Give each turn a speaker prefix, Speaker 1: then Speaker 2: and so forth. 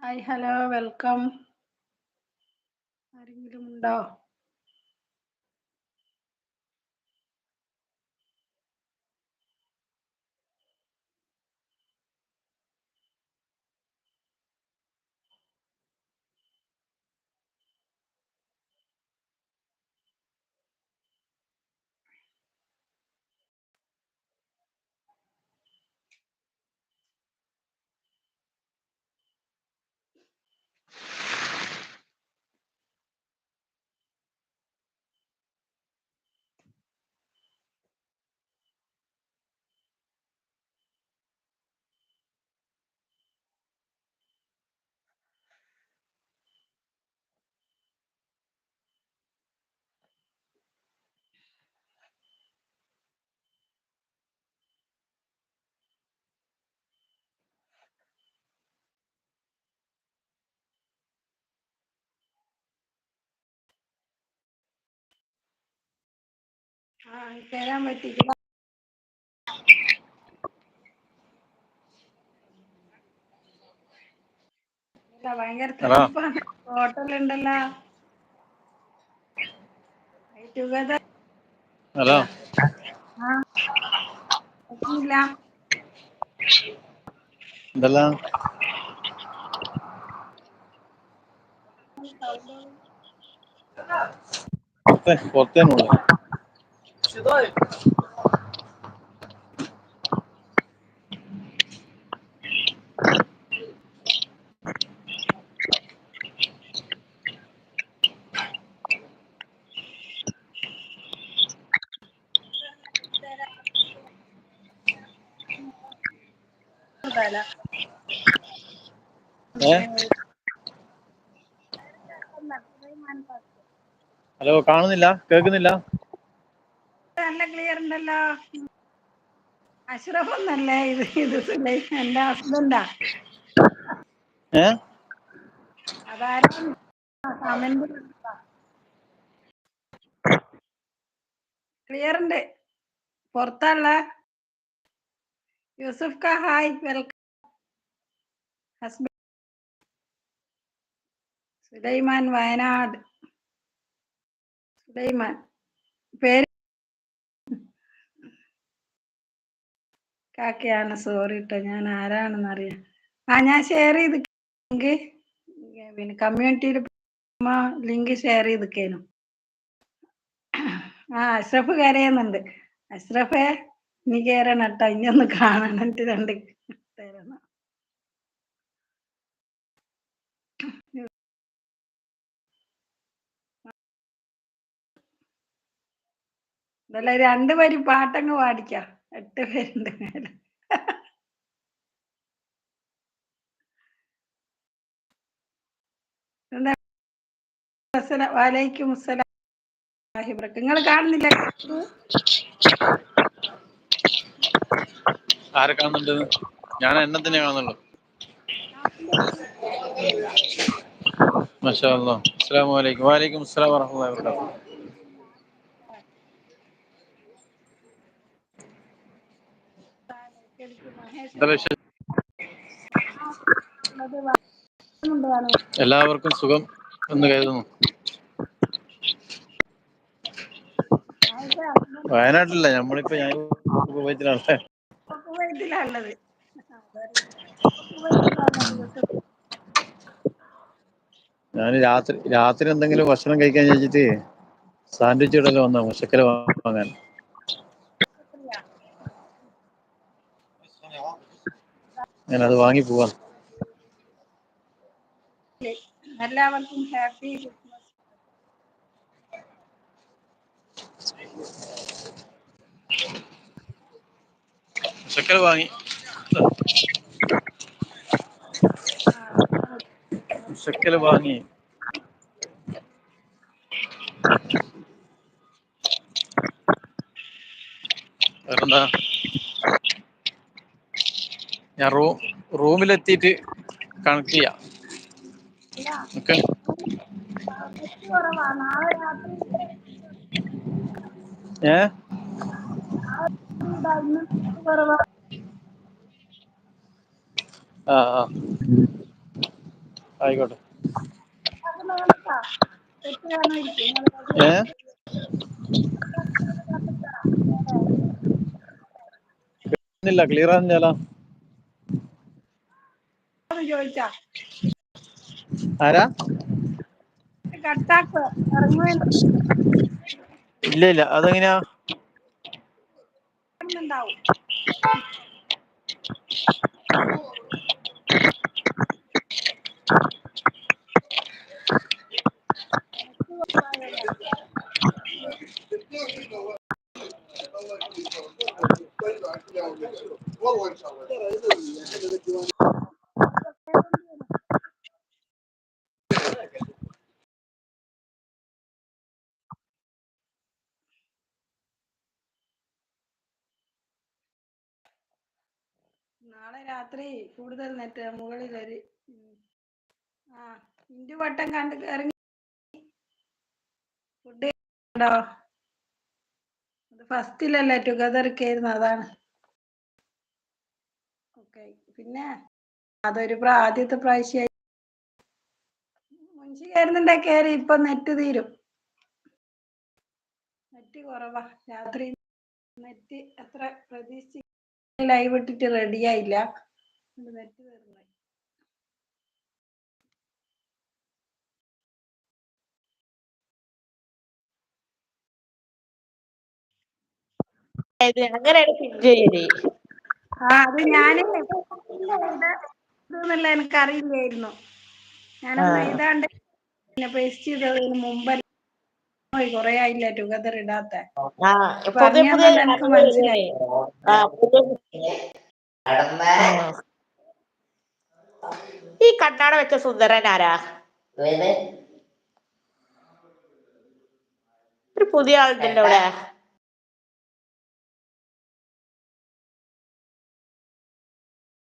Speaker 1: Hi hello welcome ആരെങ്കിലും ഉണ്ടോ? പറ്റിയില്ല. ഇല്ല, ഭയങ്കര. തണുപ്പാണ്. ഹോട്ടലുണ്ടല്ലോ
Speaker 2: ഹലോ. എന്തെല്ലാം? പുറത്തെ പുറത്തേനുള്ളു
Speaker 1: തല
Speaker 2: ഏ ഹലോ കാണുന്നില്ല കേൾക്കുന്നില്ല
Speaker 1: നല്ല ക്ലിയർ ഉണ്ടല്ലോ. അഷ്റഫ് ഒന്നല്ലേ ഇത് ഇത് എന്റെ ഹസ്ബൻഡാ അതാരും കമന്റ് ക്ലിയർ ഉണ്ട്. പുറത്തല്ല യൂസുഫ് ക hi welcome husband Sulaiman Wayanad. Sulaiman. പേര് കാക്കയാണ്. സോറി കേട്ടോ ഞാൻ ആരാണെന്ന് അറിയാം ആ ഞാൻ ഷെയർ ചെയ്ത് പിന്നെ കമ്മ്യൂണിറ്റിയിൽ ലിങ്ക് ഷെയർ ചെയ്തിക്കേനു. ആ അഷ്റഫ് കരയുന്നുണ്ട്. അഷ്റഫെ നീ കയറണം കേട്ടോ ഇനി ഒന്ന് കാണണം. എന്നിട്ട് രണ്ട് തരണം. രണ്ട് വരി പാട്ടങ്ങ് പാടിക്കാം? എട്ട് പേരുണ്ട് മേലെ വലൈക്കും അസ്സലാം. നിങ്ങൾ കാണുന്നില്ല?
Speaker 2: ആരെ കാണുന്നുണ്ട്? ഞാൻ എണ്ണത്തിനെ കാണുന്നുള്ളൂ. മാഷാ അസ്സലാമു അലൈക്കും. വലൈക്കും അസ്സലാം വറഹ്മത്തുള്ളാഹി വബറകാതുഹു. എല്ലാവർക്കും സുഖം എന്ന് കരുതുന്നു. വയനാട്ടിലല്ല നമ്മളിപ്പോ ഞാൻ കുവൈത്തിലാണ്
Speaker 1: കുവൈത്തിലാ ഉള്ളത് കുവൈത്തിലാ
Speaker 2: ഞാൻ രാത്രി രാത്രി എന്തെങ്കിലും ഭക്ഷണം കഴിക്കാൻ ചോദിച്ചിട്ട് സാൻഡ്വിച്ച് ഇടലോ വന്ന മുശക്കല വാങ്ങാൻ. ഞാൻ അത് വാങ്ങി പോവാൻ
Speaker 1: എല്ലാവർക്കും ഹാപ്പി ക്രിസ്മസ്
Speaker 2: മുശക്കര വാങ്ങി മുശക്കര വാങ്ങി വേറെന്താ ഞാൻ റൂ റൂമിലെത്തിയിട്ട് കണക്ട് ചെയ്യാം. ഓക്കെ? ഏ? ആ ആയിക്കോട്ടെ. ഏ? ക്ലിയർ ആകുന്നില്ല
Speaker 1: ചോദിച്ചാ.
Speaker 2: ആരാ?
Speaker 1: കട്ടാക്ക്
Speaker 2: ഇല്ല ഇല്ല. അതെങ്ങനെയാ?
Speaker 1: നാളെ രാത്രി കൂടുതൽ നെറ്റ് മുകളിൽ ഒരു ആ ഇഞ്ചു വട്ടം കണ്ട് ഇറങ്ങി ഫുഡ് ഉണ്ടോ? അത് ഫസ്റ്റിലല്ലേ ടുഗദർ കയറുന്ന അതാണ്. ഓക്കെ പിന്നെ? അതൊരു ആദ്യത്തെ പ്രാവശ്യമായി മുൻഷി കയറുന്നുണ്ടെ കയറി ഇപ്പൊ നെറ്റ് തീരും. നെറ്റ് കുറവാ. രാത്രി നെറ്റ് അത്ര പ്രതീക്ഷിച്ച് ലൈവ് ഇട്ടിട്ട് റെഡി ആയില്ല. നെറ്റ് തീർന്നു
Speaker 3: ഏതാണ്ട്
Speaker 1: ആ അത്. എഴുതാണ്ട് പേസ്റ്റ് ചെയ്തതിന് മുമ്പ് കൊറേ ആയില്ല ടുഗദർ ഇടാത്ത? എനിക്ക് മനസ്സിലായി.
Speaker 3: ഈ കണ്ണാട വെച്ച സുന്ദരൻ ആരാ? ഒരു പുതിയ ആളുണ്ടല്ലോ ഇവിടെ